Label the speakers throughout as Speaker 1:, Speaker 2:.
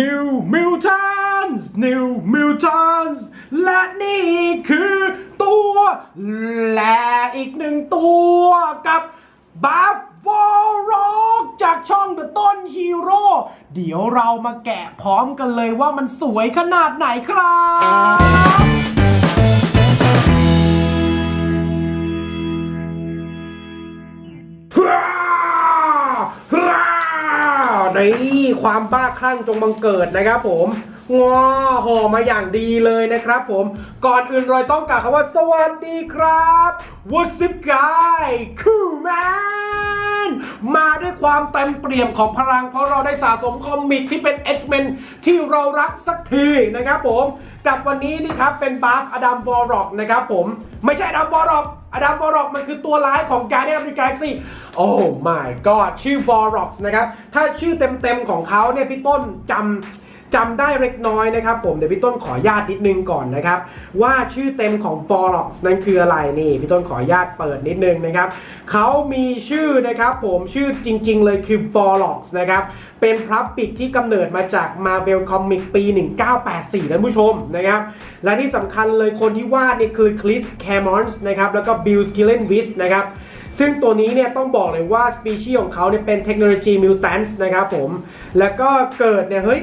Speaker 1: New Mutants New Mutants และนี่คือตัวและอีกหนึ่งตัวกับบัฟฟอร็อกจากช่อง The ต้นฮีโร่เดี๋ยวเรามาแกะพร้อมกันเลยว่ามันสวยขนาดไหนครับ นี่ความบ้าคลั่งจงบังเกิดนะครับผมงอห่อมาอย่างดีเลยนะครับผม ก่อนอื่นรอยต้องกล่าวคำว่าสวัสดีครับ What's up guy cool man มาด้วยความเต็มเปี่ยมของพลัง เพราะเราได้สะสมคอมิกที่เป็น X-Men ที่เรารักสักทีนะครับผม กับวันนี้นี่ครับเป็นบาร์ฟอดัมวอร์ร็อกนะครับผม ไม่ใช่อดัมวอร์ร็อก อดัมวอร์ร็อกมันคือตัวร้ายของ Guardian of the Galaxy โอ้ my god ชื่อวอร์ร็อกนะครับ ถ้าชื่อเต็มๆของเขาเนี่ยพี่ต้นจำ จำได้เล็กน้อยนะครับผมเดี๋ยวพี่ต้นขออนุญาตนิดนึงก่อนนะครับ ว่าชื่อเต็มของ f o r o x นั้นคืออะไรนี่พี่ต้นขออนุญาตเปิดนิดนึงนะครับเขามีชื่อนะครับผมชื่อจริง ๆ เลยคือ f o r o x นะครับเป็นพลับปิกที่กำเนิดมาจาก Marvel Comic ปี 1984ท่านผู้ชมนะครับและที่สำคัญเลยคนที่วาดนี่คือคริสแคมอนส์นะครับแล้วก็บิลสกิลเลนวิสนะครับซึ่งตัวนี้เนี่ยต้องบอกเลยว่าสปีชีส์ของเขาเนี่ยเป็นเทคโนโลยีมิวแทนส์นะครับผมแล้วก็เกิดเนี่ยเฮ้ย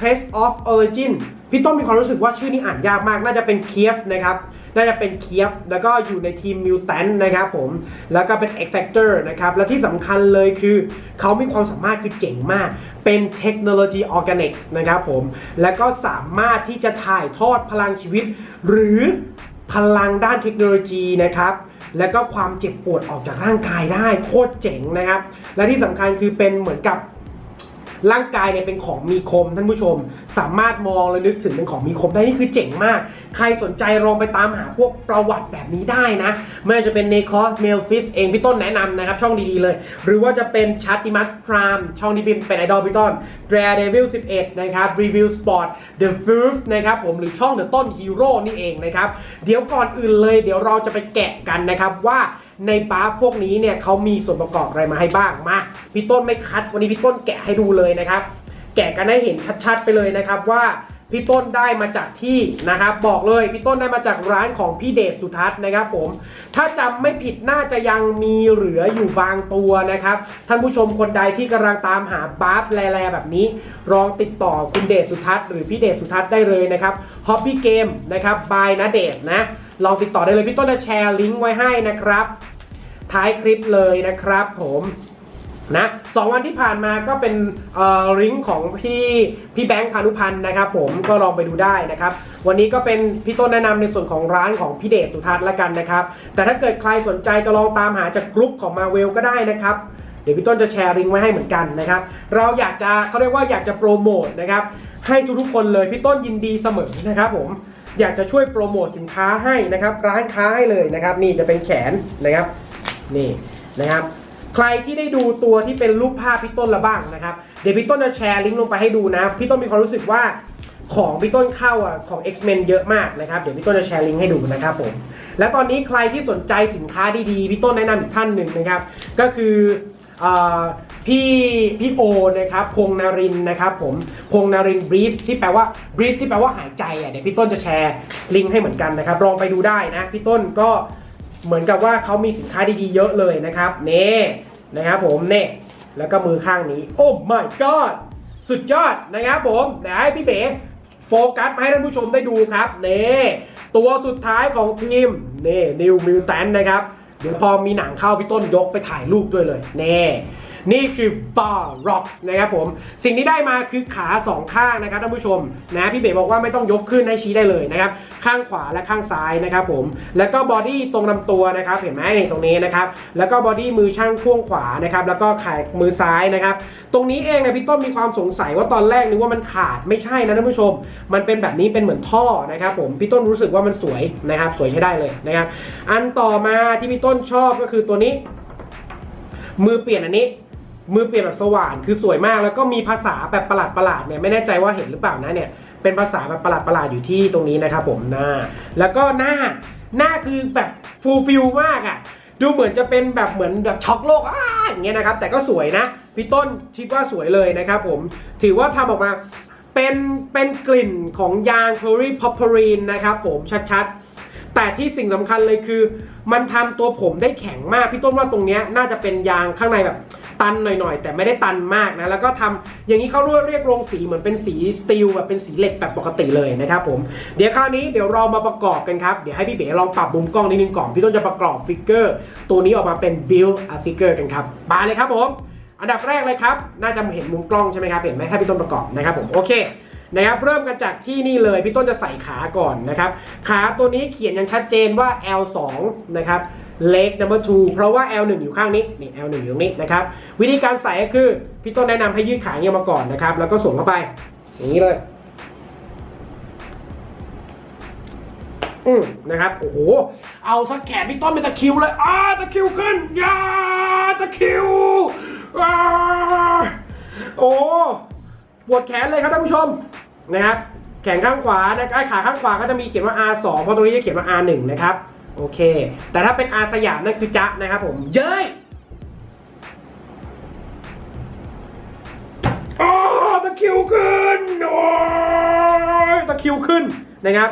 Speaker 1: Place of Origin พี่ต้นมีความรู้สึกว่าชื่อนี้อ่านยากมาก น่าจะเป็นเคียฟนะครับ น่าจะเป็นเคียฟแล้วก็อยู่ในทีมมิวแทนนะครับผม แล้วก็เป็น X Factor นะครับ และที่สำคัญเลยคือ เขามีความสามารถคือเจ๋งมาก เป็นเทคโนโลยีออร์แกนิกส์นะครับผม แล้วก็สามารถที่จะถ่ายทอดพลังชีวิต หรือพลังด้านเทคโนโลยีนะครับแล้วก็ความเจ็บปวดออกจากร่างกายได้โคตรเจ๋งนะครับ และที่สำคัญคือเป็นเหมือนกับ ร่างกายเนี่ยเป็นของมีคมท่านผู้ชม สามารถมองและนึกถึงเป็นของมีคมได้นี่คือเจ๋งมาก ใครสนใจลองไปตามหาพวกประวัติแบบนี้ได้นะไม่ว่าจะเป็นเนคอสเมลฟิสเองพี่ต้นแนะนำนะครับ ช่องดีๆเลย หรือว่าจะเป็นชัตติมัสพรามช่องนี้เป็นไอดอลพี่ต้น d r a d e v i l 11 นะครับ Review Sport The First นะครับผมหรือช่อง The ต้นฮีโร่นี่เองนะครับ เดี๋ยวก่อนอื่นเลย เดี๋ยวเราจะไปแกะกันนะครับว่าในบาร์พวกนี้เนี่ยเขามีส่วนประกอบอะไรมาให้บ้างมาพี่ต้นไม่คัดวันนี้พี่ต้นแกะให้ดูเลยนะครับ แกะกันให้เห็นชัดๆไปเลยนะครับว่าพี่ต้นได้มาจากที่นะครับ บอกเลยพี่ต้นได้มาจากร้านของพี่เดชสุทัศน์นะครับ ผม ถ้าจำไม่ผิดน่าจะยังมีเหลืออยู่บางตัวนะครับ ท่านผู้ชมคนใดที่กำลังตามหาบาร์ฟแลๆแบบนี้ลองติดต่อคุณเดชสุทัศน์หรือพี่เดชสุทัศน์ได้เลยนะครับฮอ b ปี้เกมนะครับบายนะเดชนะลองติดต่อได้เลยพี่ต้นจะแชร์ลิงก์ไว้ให้นะครับ ท้ายคลิปเลยนะครับ ผม นะสองวันที่ผ่านมาก็เป็นลิงก์ของพี่พี่แบงค์พานุพันธ์นะครับผมก็ลองไปดูได้นะครับวันนี้ก็เป็นพี่ต้นแนะนำในส่วนของร้านของพี่เดชสุทัศน์ละกันนะครับแต่ถ้าเกิดใครสนใจจะลองตามหาจากกลุ่มของมาเวลก็ได้นะครับเดี๋ยวพี่ต้นจะแชร์ลิงก์ไว้ให้เหมือนกันนะครับเราอยากจะเขาเรียกว่าอยากจะโปรโมทนะครับให้ทุกๆคนเลยพี่ต้นยินดีเสมอนะครับผมอยากจะช่วยโปรโมทสินค้าให้นะครับร้านค้าให้เลยนะครับ นี่จะเป็นแขนนะครับนี่นะครับ ใครที่ได้ดูตัวที่เป็นรูปภาพพี่ต้นละบ้างนะครับ เดี๋ยวพี่ต้นจะแชร์ลิงก์ลงไปให้ดูนะ พี่ต้นมีความรู้สึกว่าของพี่ต้นเข้าอะของ X-Men เยอะมากนะครับ เดี๋ยวพี่ต้นจะแชร์ลิงก์ให้ดูนะครับผม และตอนนี้ใครที่สนใจสินค้าดีๆ พี่ต้นแนะนำอีกท่านหนึ่งนะครับ ก็คือพี่พี่โอนะครับพงษ์นรินนะครับผมพงษ์นรินบรีฟที่แปลว่าบรีฟที่แปลว่าหายใจอะเดี๋ยวพี่ต้นจะแชร์ลิงก์ให้เหมือนกันนะครับลองไปดูได้นะพี่ต้นก็ เหมือนกับว่าเขามีสินค้าดีๆเยอะเลยนะครับเน่นะครับผมเน่แล้วก็มือข้างนี้โอ้ my god สุดยอดนะครับผมเดี๋ยวให้พี่เบ๋โฟกัสมาให้ท่านผู้ชมได้ดูครับเน่ตัวสุดท้ายของทีมเน่นิวมิวแตนนะครับเดี๋ยวพอมีหนังเข้าพี่ต้นยกไปถ่ายรูปด้วยเลยเน่นี่คือบาร์ร็อกนะครับผม สิ่งที่ได้มาคือขาสองข้างนะครับท่านผู้ชมนะพี่เบ๋บอกว่าไม่ต้องยกขึ้นให้ชี้ได้เลยนะครับข้างขวาและข้างซ้ายนะครับผมแล้วก็บอดี้ตรงลำตัวนะครับเห็นไหมในตรงนี้นะครับแล้วก็บอดี้มือช่างพ่วงขวานะครับแล้วก็แขนมือซ้ายนะครับตรงนี้เองนะพี่ต้นมีความสงสัยว่าตอนแรกนึกว่ามันขาดไม่ใช่นะท่านผู้ชม มันเป็นแบบนี้เป็นเหมือนท่อนะครับผมพี่ต้นรู้สึกว่ามันสวยนะครับสวยใช้ได้เลยนะครับอันต่อมาที่พี่ต้นชอบก็คือตัวนี้ มือเปลี่ยนอันนี้ มือเปลี่ยนแบบสว่านคือสวยมาก แล้วก็มีภาษาแบบประหลาดประหลาดเนี่ยไม่แน่ใจว่าเห็นหรือเปล่านะเนี่ยเป็นภาษาแบบประหลาดประหลาดอยู่ที่ตรงนี้นะครับผมหน้า แล้วก็หน้าหน้าคือแบบฟูลฟิลมากอะ่ะดูเหมือนจะเป็นแบบเหมือนแบบช็อกโลกอ้าอย่างเงี้ยนะครับ แต่ก็สวยนะพี่ต้นคิดว่าสวยเลยนะครับผมถือว่าทำออกมาเป็นเป็นกลิ่นของยางเพอรี่พอพรีนนะครับผมชัดๆ แต่ที่สิ่งสำคัญเลยคือ มันทำตัวผมได้แข็งมาก พี่ต้นว่าตรงเนี้ยน่าจะเป็นยางข้างในแบบ ตันหน่อยๆ แต่ไม่ได้ตันมากนะ แล้วก็ทำอย่างนี้เขาเรียกโรงสีเหมือนเป็นสีสตีลแบบเป็นสีเหล็กแบบปกติเลยนะครับผม เดี๋ยวคราวนี้เดี๋ยวเรามาประกอบกันครับ เดี๋ยวให้พี่เบ๋ลองปรับมุมกล้องนิดนึงก่อน พี่ต้นจะประกอบฟิกเกอร์ตัวนี้ออกมาเป็น build a figure กันครับ มาเลยครับผม อันดับแรกเลยครับ น่าจะเห็นมุมกล้องใช่ไหมครับ เห็นไหมถ้าพี่ต้นประกอบนะครับผม โอเค นะครับเริ่มกันจากที่นี่เลยพี่ต้นจะใส่ขาก่อนนะครับขาตัวนี้เขียนอย่างชัดเจนว่า L2 นะครับ leg number 2เพราะว่า L1 อยู่ข้างนี้นี่ L1 อยู่ตรงนี้นะครับวิธีการใส่ก็คือพี่ต้นแนะนำให้ยืดขาเงี้ยมาก่อนนะครับแล้วก็สวมเข้าไป อย่างนี้เลยอืมนะครับโอ้โหเอาสักแขนพี่ต้นเป็นตะคิวเลยอ้าตะคิวขึ้นยาตะคิวอ้าโอ้ ปวดแขนเลยครับท่านผู้ชมนะครับแขนข้างขวานะไอ้ขาข้างขวาก็จะมีเขียนว่า R2 เพราะตรงนี้จะเขียนว่า R1 นะครับโอเค แต่ถ้าเป็น R สยามนั่นคือจ๊ะนะครับผมเย้ยโอ้ตะคิวขึ้นโอ้ยตะคิวขึ้นนะครับ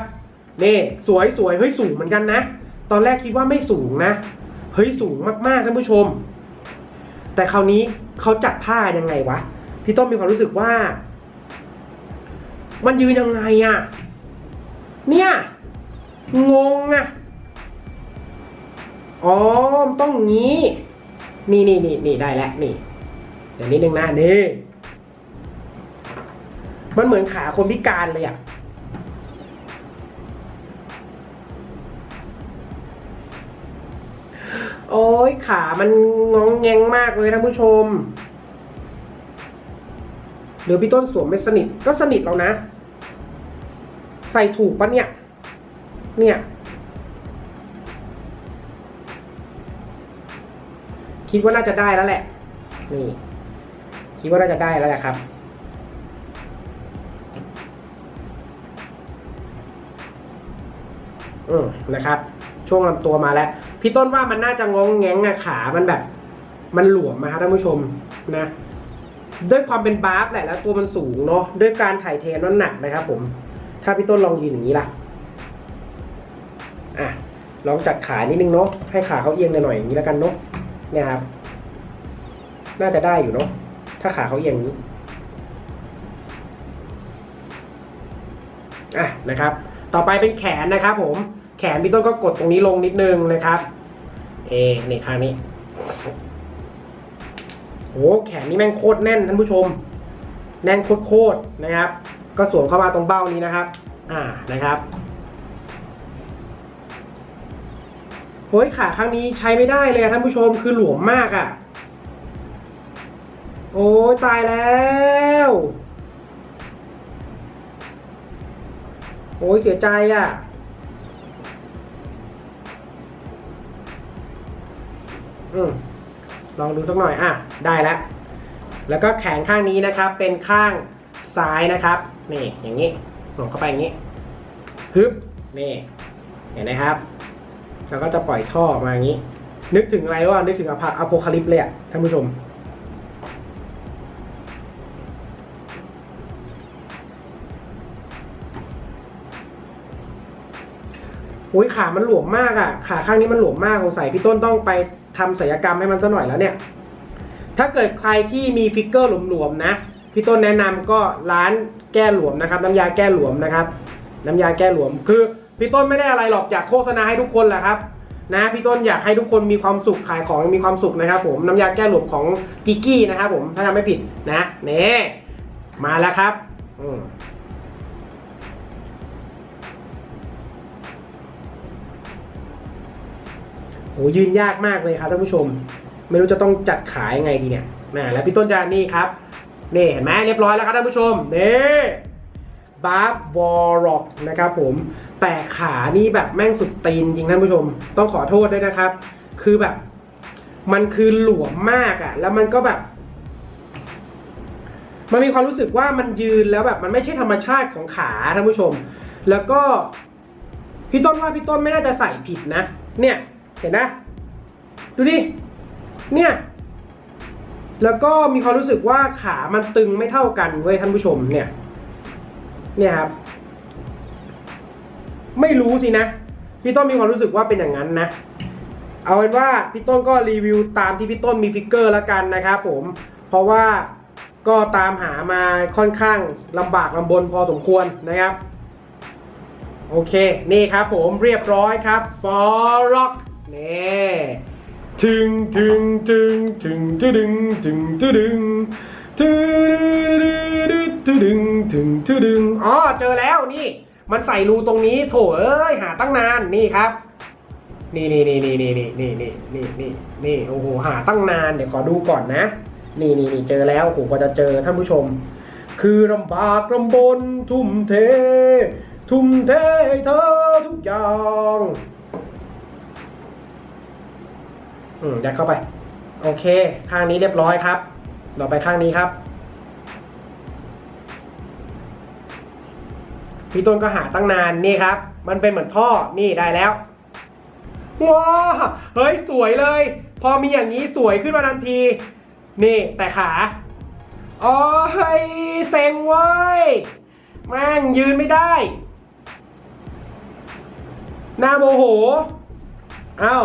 Speaker 1: นี่สวยสวยเฮ้ยสูงเหมือนกันนะ ตอนแรกคิดว่าไม่สูงนะ เฮ้ยสูงมากๆท่านผู้ชม แต่คราวนี้เขาจัดท่ายังไงวะ พี่ต้นมีความรู้สึกว่า มันยืนยังไงอะเนี่ย งงอะอ๋อมันต้องงี้ นี่นี่นี่นี่ได้แล้วนี่ เดี๋ยวนิดนึงนะนี่มันเหมือนขาคนพิการเลยอะโอ้ยขามันงองแงงมากเลยท่านผู้ชม หรือพี่ต้นสวมไม่สนิทก็สนิทแล้วนะ ใส่ถูกปะเนี่ย เนี่ย คิดว่าน่าจะได้แล้วแหละ นี่ คิดว่าน่าจะได้แล้วแหละครับอืมนะครับ ช่วงลำตัวมาแล้ว พี่ต้นว่ามันน่าจะงงแงงอะขา มันแบบ มันหลวมมาครับท่านผู้ชมนะ ด้วยความเป็นบาร์ฟแหละแล้วตัวมันสูงเนาะด้วยการถ่ายเทน้ำหนักนะครับผม ถ้าพี่ต้นลองยืนอย่างนี้ล่ะอะลองจัดขานิดนึงเนาะให้ขาเขาเอียงหน่อยๆอย่างนี้แล้วกันเนาะเนี่ยครับ น่าจะได้อยู่เนาะถ้าขาเขาเอียงนี้อะนะครับ ต่อไปเป็นแขนนะครับ ผม แขนพี่ต้นก็กดตรงนี้ลงนิดนึงนะครับ เอนี่ข้างนี้ โหแขนนี่แม่งโคตรแน่นท่านผู้ชม แน่นโคตรๆนะครับ ก็สวมเข้ามาตรงเบ้านี้นะครับ อ่านะครับโอ้ยขาข้างนี้ใช้ไม่ได้เลยท่านผู้ชมคือหลวมมากอะ่ะ โอ้ยตายแล้ว โอ้ยเสียใจอะ่ะอืม ลองดูสักหน่อยอะได้แล้ว แล้วก็แขนข้างนี้นะครับเป็นข้างซ้ายนะครับนี่อย่างนี้สวมเข้าไปอย่างนี้ฮึบนี่เห็นไหมครับ แล้วก็จะปล่อยท่อออกมาอย่างนี้ นึกถึงอะไรว่านึกถึงอพาอโพคาลิปเลยอะท่านผู้ชมโอ้ยขามันหลวมมากอะขาข้างนี้มันหลวมมากสงสัยพี่ต้นต้องไป ทำศัลยกรรมให้มันซะหน่อยแล้วเนี่ย ถ้าเกิดใครที่มีฟิกเกอร์หลวมๆนะ พี่ต้นแนะนำก็ร้านแก้หลวมนะครับ น้ำยาแก้หลวมนะครับ น้ำยาแก้หลวม คือพี่ต้นไม่ได้อะไรหรอกอยากโฆษณาให้ทุกคนแหละครับนะพี่ต้นอยากให้ทุกคนมีความสุขขายของมีความสุขนะครับผมน้ำยาแก้หลวมของกิกกี้นะครับผมถ้าจำไม่ผิดนะเน่มาแล้วครับ อืม โหยืนยากมากเลยครับท่านผู้ชม ไม่รู้จะต้องจัดขายยังไงดีเนี่ยนะแล้วพี่ต้นจะนี่ครับนี่เห็นไหมเรียบร้อยแล้วครับท่านผู้ชมนี่บาร์บวอลล็อกนะครับผมแต่ขานี่แบบแม่งสุดตีนจริงท่านผู้ชม ต้องขอโทษด้วยนะครับ คือแบบ มันคือหลวมมากอะ่ะ แล้วมันก็แบบ มันมีความรู้สึกว่ามันยืนแล้วแบบมันไม่ใช่ธรรมชาติของขาท่านผู้ชม แล้วก็พี่ต้นว่าพี่ต้นไม่น่าจะใส่ผิดนะ เนี่ย เห็นนะ ดูดิ เนี่ย แล้วก็มีความรู้สึกว่าขามันตึงไม่เท่ากันเว้ยท่านผู้ชมเนี่ย เนี่ยครับ ไม่รู้สินะ พี่ต้นมีความรู้สึกว่าเป็นอย่างนั้นนะ เอาเป็นว่าพี่ต้นก็รีวิวตามที่พี่ต้นมีฟิกเกอร์แล้วกันนะครับผม เพราะว่าก็ตามหามาค่อนข้างลำบากลำบนพอสมควรนะครับ โอเค นี่ครับผมเรียบร้อยครับฟอร็อก น่ถึงถึงถึงถึงถึงถึงถึงถึงถึงถึงถึงถึงถึงอ๋อเจอแล้วนี่ มันใส่รูตรงนี้โถเอ้ยหาตั้งนานนี่ครับนี่นี่นี่นี่นี่นี่นี่นี่นี่นี่นี่โอ้โหหาตั้งนานเดี๋ยวขอดูก่อนนะ นี่นี่นี่เจอแล้วโอ้โหกว่าจะเจอท่านผู้ชม คือลำบากลำบนทุ่มเท ทุ่มเทให้เธอทุกอย่าง อืมยัดเข้าไป โอเค ข้างนี้เรียบร้อยครับเราไปข้างนี้ครับพี่ต้นก็หาตั้งนานนี่ครับ มันเป็นเหมือนท่อนี่ได้แล้วว้าเฮ้ยสวยเลย พอมีอย่างนี้สวยขึ้นมาทันที นี่แต่ขาอ๋อเฮ้ยเซ็งเว้ยแม่งยืนไม่ได้หน้าโมโหอ้าว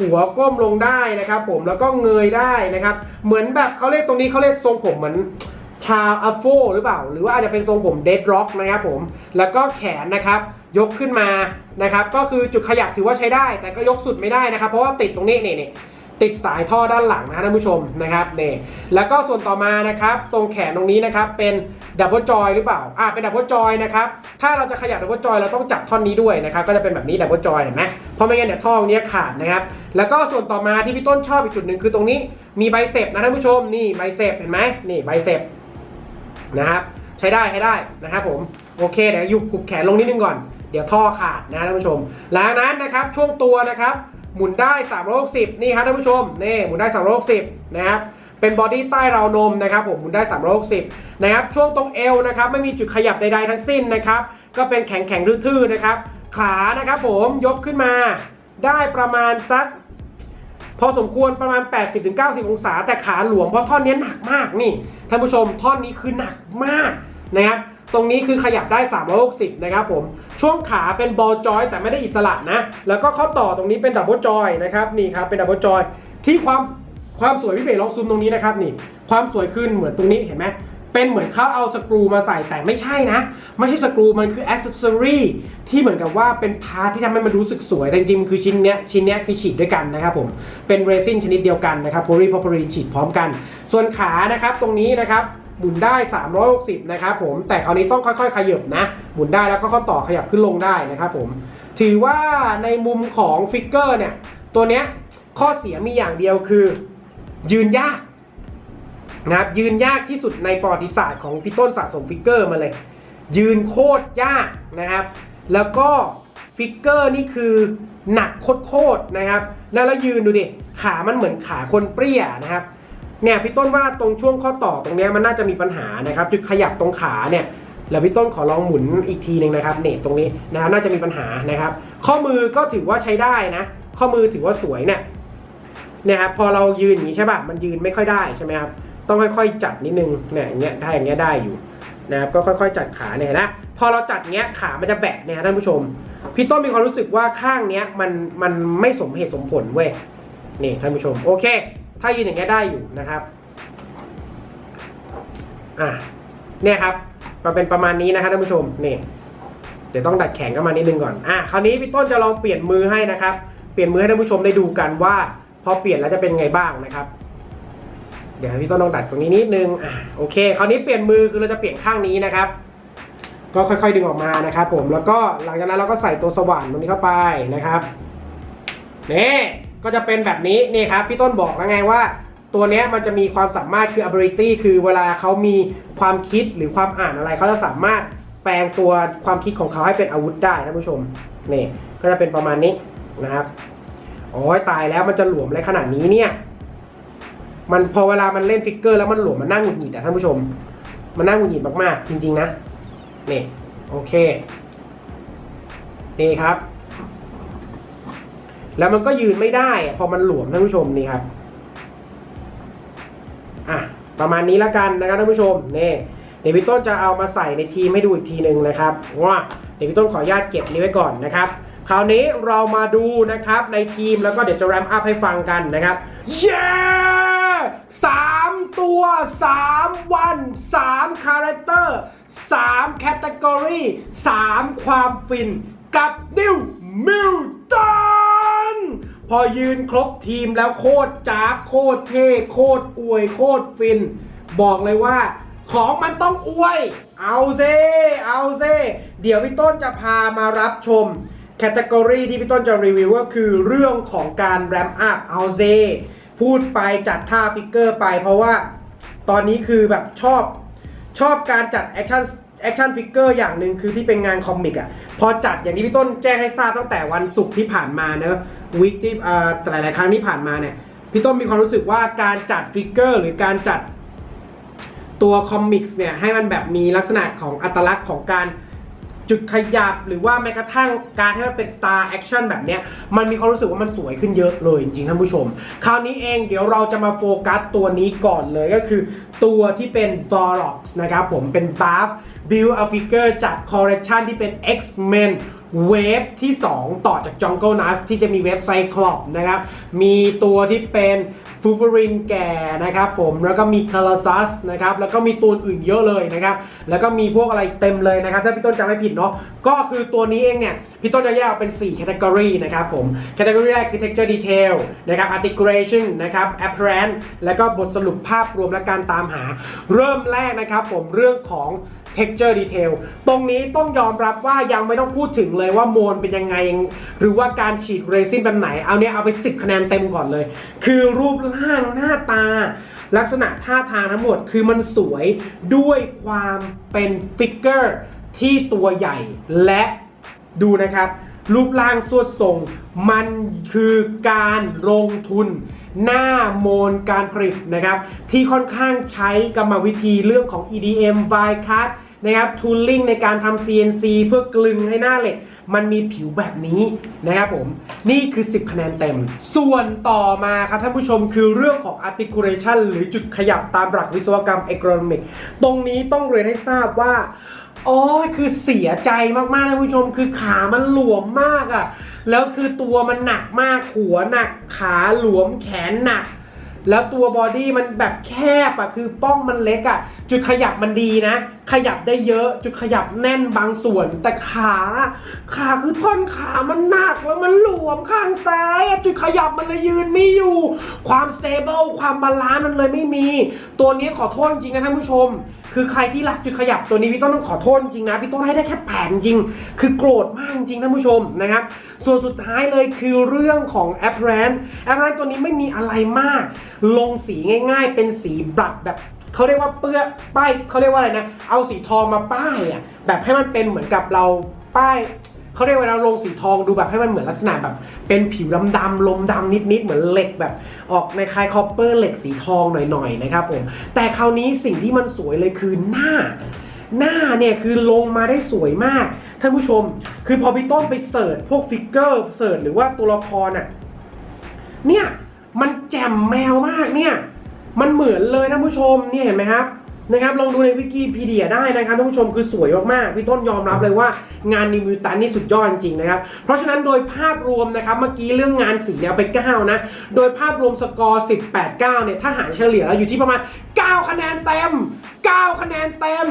Speaker 1: หัวก้มลงได้นะครับ ผมแล้วก็เงยได้นะครับ เหมือนแบบเขาเรียกตรงนี้เขาเรียกทรงผมเหมือนชาวอัฟโฟหรือเปล่า หรือว่าอาจจะเป็นทรงผมเดดร็อกนะครับผม แล้วก็แขนนะครับ ยกขึ้นมานะครับ ก็คือจุดขยับถือว่าใช้ได้ แต่ก็ยกสุดไม่ได้นะครับ เพราะว่าติดตรงนี้นี่นี่ ติดสายท่อด้านหลังนะท่านผู้ชมนะครับนี่แล้วก็ส่วนต่อมานะครับตรงแขนตรงนี้นะครับเป็นดับเบิลจอยหรือเปล่าอ่าเป็นดับเบิลจอยนะครับถ้าเราจะขยับดับเบิลจอยเราต้องจับท่อนนี้ด้วยนะครับก็จะเป็นแบบนี้ดับเบิลจอยเห็นไหมเพราะไม่งั้นเนี่ยท่อตรงนี้ขาดนะครับแล้วก็ส่วนต่อมาที่พี่ต้นชอบอีกจุดหนึ่งคือตรงนี้มีไบเซปนะท่านผู้ชมนี่ไบเซปเห็นไหมนี่ไบเซปนะครับใช้ได้ใช้ได้นะครับผมโอเคเดี๋ยวยุบขุบแขนลงนิดนึงก่อนเดี๋ยวท่อขาดนะท่านผู้ชมหลังนั้นนะครับช่วงตัวนะครับ หมุนได้ 360 นี่ครับท่านผู้ชมนี่หมุนได้ 360 นะครับเป็นบอดี้ใต้ราวนมนะครับผมหมุนได้ 360 นะครับช่วงตรงเอวนะครับไม่มีจุดขยับใดๆทั้งสิ้นนะครับก็เป็นแข็งแข็งทื่อๆนะครับขานะครับผมยกขึ้นมาได้ประมาณสักพอสมควรประมาณ 80-90 องศา แต่ขาหลวมเพราะท่อนนี้หนักมากนี่ท่านผู้ชมท่อนนี้คือหนักมากนะครับ ตรงนี้คือขยับได้ 360 นะครับผม ช่วงขาเป็นบอลจอยแต่ไม่ได้อิสระนะ แล้วก็ข้อต่อตรงนี้เป็นดับเบิลจอยนะครับนี่ครับเป็นดับเบิลจอยที่ความความสวยพี่เบลลองซูมตรงนี้นะครับนี่ความสวยขึ้นเหมือนตรงนี้เห็นไหมเป็นเหมือนเขาเอาสกรูมาใส่แต่ไม่ใช่นะ ไม่ใช่สกรูมันคืออ c เซสซอรีที่เหมือนกับว่าเป็นพาที่ทำให้มันรู้สึกสวย แต่จริงๆคือชิ้นเนี้ยชิ้นเนี้ยคือฉีดด้วยกันนะครับผม เป็นเรซินชนิดเดียวกันนะครับโพลีพอพลีนฉีดพร้อมกัน ส่วนขานะครับตรงนี้นะครับ หมุนได้ 360 นะครับผม แต่คราวนี้ต้องค่อยๆ ขยับนะ หมุนได้แล้วก็ข้อต่อขยับขึ้นลงได้นะครับผม ถือว่าในมุมของฟิกเกอร์เนี่ย ตัวเนี้ยข้อเสียมีอย่างเดียวคือ ยืนยากนะครับยืนยากที่สุดในประวัติศาสตร์ของพี่ต้นสะสมฟิกเกอร์มาเลย ยืนโคตรยากนะครับ แล้วก็ฟิกเกอร์นี่คือหนักโคตรๆนะครับ แล้วแล้วยืนดูดิ ขามันเหมือนขาคนเปรี้ยนะครับ เนี่ยพี่ต้นว่าตรงช่วงข้อต่อตรงเนี้ยมันน่าจะมีปัญหานะครับจุดขยับตรงขาเนี่ยแล้วพี่ต้นขอลองหมุนอีกทีหนึ่งนะครับเนตตรงนี้นะครับน่าจะมีปัญหานะครับ ข้อมือก็ถือว่าใช้ได้นะ ข้อมือถือว่าสวยเนี่ยเนี่ยครับพอเรายืนอย่างนี้ใช่ป่ะมันยืนไม่ค่อยได้ใช่ไหมครับต้องค่อยๆ จัดนิดนึงเนี่ยอย่างเงี้ยได้อย่างเงี้ยได้อยู่นะครับก็ค่อยๆ จัดขาเนี่ยนะพอเราจัดเงี้ยขามันจะแบะเนี่ยท่านผู้ชม พี่ต้นมีความรู้สึกว่าข้างเนี้ยมันมันไม่สมเหตุสมผลเว้ยนี่ท่านผู้ชมโอเค ถ้ายืนอย่างเงี้ยได้อยู่นะครับอะเนี่ยครับมันเป็นประมาณนี้นะครับท่านผู้ชมนี่เดี๋ยวต้องดัดแขนเข้ามานิดนึงก่อนอะคราวนี้พี่ต้นจะลองเปลี่ยนมือให้นะครับ เปลี่ยนมือให้ท่านผู้ชมได้ดูกันว่า พอเปลี่ยนแล้วจะเป็นไงบ้างนะครับ เดี๋ยวพี่ต้นต้องดัดตรงนี้นิดนึงอะโอเค คราวนี้เปลี่ยนมือคือเราจะเปลี่ยนข้างนี้นะครับ ก็ค่อยๆดึงออกมานะครับ ผมแล้วก็หลังจากนั้นเราก็ใส่ตัวสว่านตรงนี้เข้าไปนะครับนี่ ก็จะเป็นแบบนี้นี่ครับพี่ต้นบอกแล้วไงว่า ตัวเนี้ยมันจะมีความสามารถคือ ability คือเวลาเขามีความคิดหรือความอ่านอะไรเขาจะสามารถแปลงตัวความคิดของเขาให้เป็นอาวุธได้ท่านผู้ชมนี่ก็จะเป็นประมาณนี้นะครับโอ้ยตายแล้วมันจะหลวมอะไรขนาดนี้เนี่ยมันพอเวลามันเล่นฟิกเกอร์แล้วมันหลวมมันนั่งหงุดหงิดอะท่านผู้ชม มันนั่งหงุดหงิดมากๆ จริง ๆ นะนี่โอเคนี่ครับ แล้วมันก็ยืนไม่ได้ พอมันหลวมท่านผู้ชมนี่ครับอะประมาณนี้แล้วกันนะครับท่านผู้ชมนี่เดวพี่ต้นจะเอามาใส่ในทีมให้ดูอีกทีหนึ่งนะครับว่าเดวพี่ต้นขออนุญาตเก็บนี้ไว้ก่อนนะครับคราวนี้เรามาดูนะครับในทีมแล้วก็เดี๋ยวจะแรมอัพให้ฟังกันนะครับเย้สามตัวสามวันสามคาแรคเตอร์สามแคตตากรีสามความฟินกับดิวมิลตัน พอยืนครบทีมแล้วโคตรจ้าโคตรเท่โคตรอวย โคตรฟิน บอกเลยว่า ของมันต้องอวย เอาเซเอาเซเดี๋ยวพี่ต้นจะพามารับชมแคตตากรีที่พี่ต้นจะรีวิวก็คือเรื่องของการแรมอัพเอาเซพูดไปจัดท่าฟิกเกอร์ไปเพราะว่า ตอนนี้คือแบบชอบชอบการจัดแอคชั่น คชั่นฟิกเกอร์อย่างหนึ่งคือที่เป็นงานคอมิกอะพอจัดอย่างที่พี่ต้นแจ้งให้ทราบตั้งแต่วันศุกร์ที่ผ่านมาเนอะวิกที่อ่หลายๆครั้งที่ผ่านมาเนี่ยพี่ต้นมีความรู้สึกว่าการจัดฟิกเกอร์หรือการจัดตัวคอมิกส์เนี่ยให้มันแบบมีลักษณะของอัตลักษณ์ของการ จุดขยับหรือว่าแม้กระทั่งการให้มันเป็นสตาร์แอคชั่นแบบเนี้ยมันมีความรู้สึกว่ามันสวยขึ้นเยอะเลยจริงๆท่านผู้ชม คราวนี้เองเดี๋ยวเราจะมาโฟกัสตัวนี้ก่อนเลยก็คือตัวที่เป็น b o r o x นะครับผมเป็น Buff Build a Figure จากคอลเลคชันที่เป็น X-Men เวฟที่ 2 ต่อจาก Jungle n u t ที่จะมีเว็บไซคลอบนะครับ มีตัวที่เป็นฟูฟ r รินแก่นะครับผมแล้วก็มีคาราซัสนะครับ แล้วก็มีตัวอื่นเยอะเลยนะครับ แล้วก็มีพวกอะไรเต็มเลยนะครับ ถ้าพี่ต้นจำไม่ผิดเนาะก็คือตัวนี้เองเนี่ย พี่ต้นจะแยกออกเป็น4 category นะครับผม category แรกคือ texture detail นะครับ articulation นะครับ apparent แล้วก็บทสรุปภาพรวมและการตามหา เริ่มแรกนะครับผมเรื่องของ texture detail ตรงนี้ต้องยอมรับว่ายังไม่ต้องพูดถึงเลยว่าโมนเป็นยังไง หรือว่าการฉีดเรซินแบบไหน เอาเนี้ยเอาไป 10 คะแนนเต็มก่อนเลย คือรูปร่างหน้าตา ลักษณะท่าทางทั้งหมดคือมันสวยด้วยความเป็นฟิกเกอร์ที่ตัวใหญ่และดูนะครับ รูปร่างสวดทรง มันคือการลงทุน หน้าโมนการผลิตนะครับ ที่ค่อนข้างใช้กรรมวิธีเรื่องของ EDM by cut นะครับ tooling ในการทำ CNC เพื่อกลึงให้หน้าเหล็ก มันมีผิวแบบนี้นะครับผม นี่คือ 10 คะแนนเต็ม ส่วนต่อมาครับท่านผู้ชมคือเรื่องของ articulation หรือจุดขยับตามหลักวิศวกรรม ergonomic ตรงนี้ต้องเรียนให้ทราบว่า โอ้ยคือเสียใจมากๆนะผู้ชม คือขามันหลวมมากอะ่ะ แล้วคือตัวมันหนักมาก หัวหนัก ขาหลวม แขนหนัก แล้วตัวบอดี้มันแบบแคบอะ่ะ คือป้องมันเล็กอะ่ะ จุดขยับมันดีนะ ขยับได้เยอะ จุดขยับแน่นบางส่วน แต่ขา ขาคือท่อนขามันหนักแล้วมันหลวมข้างซ้ายอะจุดขยับมันเลยยืนไม่อยู่ ความสเตเบิลความบาลานซ์มันเลยไม่มี ตัวนี้ขอโทษจริงนะท่านผู้ชม คือใครที่รักจุดขยับตัวนี้พี่ต้นต้องขอโทษจริงนะพี่ต้นให้ได้แค่แปดจริง คือโกรธมากจริงท่านผู้ชมนะครับ ส่วนสุดท้ายเลยคือเรื่องของแอปแรนแอปแรนตัวนี้ไม่มีอะไรมาก ลงสีง่าย ๆ เป็นสีบลัดแบบเขาเรียกว่าเปื้อป้ายเขาเรียกว่าอะไรนะ เอาสีทองมาป้ายอะแบบให้มันเป็นเหมือนกับเราป้าย เขาเรียกว่าเราลงสีทองดูแบบให้มันเหมือนลักษณะแบบ เป็นผิวดำๆลมดำนิดๆเหมือนเหล็กแบบออกในคล้ายคอปเปอร์เหล็กสีทองหน่อยๆนะครับผมแต่คราวนี้สิ่งที่มันสวยเลยคือหน้าหน้าเนี่ยคือลงมาได้สวยมาก ท่านผู้ชม คือพอพี่ต้นไปเสิร์ชพวกฟิกเกอร์เสิร์ชหรือว่าตัวละครอะเนี่ยมันแจ่มแมวมากเนี่ย มันเหมือนเลยท่านผู้ชมเนี่ยเห็นไหมครับ นะครับลองดูในวิกิพีเดียได้นะครับท่านผู้ชมคือสวยมากๆพี่ต้นยอมรับเลยว่างานนิมิวตันนี่สุดยอดจริงๆนะครับเพราะฉะนั้นโดยภาพรวมนะครับเมื่อกี้เรื่องงานสีเนี่ยเอาไป 9 นะ โดยภาพรวมสกอร์ 18 9 เนี่ยถ้าหารเฉลี่ยแล้วอยู่ที่ประมาณ 9 คะแนนเต็ม 9 คะแนนเต็ม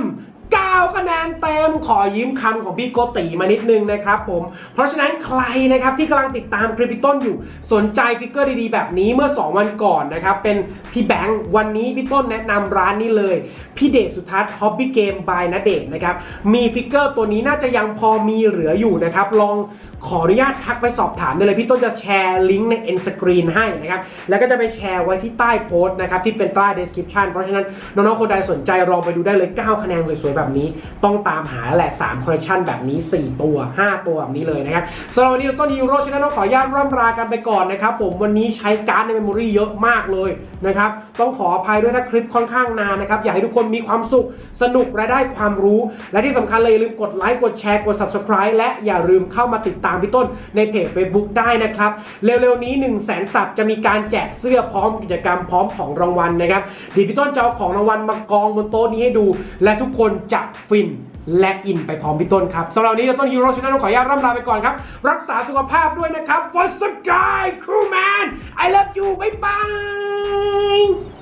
Speaker 1: 9คะแนนเต็มขอยืมคำของพี่โกติมานิดนึงนะครับผม เพราะฉะนั้นใครนะครับที่กำลังติดตามคลิปพี่ต้นอยู่สนใจฟิกเกอร์ดีๆ แบบนี้เมื่อ 2 วันก่อนนะครับเป็นพี่แบงค์วันนี้พี่ต้นแนะนำร้านนี้เลย พี่เดชสุทัศน์ฮอบบี้เกมบายนะเดชนะครับมีฟิกเกอร์ตัวนี้น่าจะยังพอมีเหลืออยู่นะครับลองขออนุญาตทักไปสอบถามได้เลยพี่ต้นจะแชร์ลิงก์ใน end screen ให้นะครับแล้วก็จะไปแชร์ไว้ที่ใต้โพสต์นะครับที่เป็นใต้ description เพราะฉะนั้นน้องๆคนใดสนใจลองไปดูได้เลย 9 คะแนนสวยแบบนี้ต้องตามหาแหละ3คอลเลคชันแบบนี้ 4 ตัว 5 ตัวแบบนี้เลยนะครับสำหรับวันนี้ต้นฮีโร่ชนะต้องขออนุญาตร่ำลากันไปก่อนนะครับผมวันนี้ใช้การ์ดในเมมโมรีเยอะมากเลยนะครับต้องขออภัยด้วยถ้าคลิปค่อนข้างนานนะครับอยากให้ทุกคนมีความสุขสนุกและได้ความรู้ และที่สำคัญเลยอย่าลืมกดไลค์กดแชร์กด subscribe และอย่าลืมเข้ามาติดตามพี่ต้นในเพจ Facebook ได้นะครับเร็วๆนี้ 1 0 0 0 0แสนสับจะมีการแจกเสื้อพร้อมกิจกรรมพร้อมของรางวัลนะครับเดี๋ยวพี่ต้นจะเอาของรางวัลมากองบนโต๊ะนี้ให้ดู และทุกคนจะฟินและอินไปพร้อมพี่ต้นครับสำหรับนี้เราต้นฮีโร่ชนะต้องขออนุญาตร่ำลาไปก่อนครับ รักษาสุขภาพด้วยนะครับ For Sky Crewman I love you บ๊ายบาย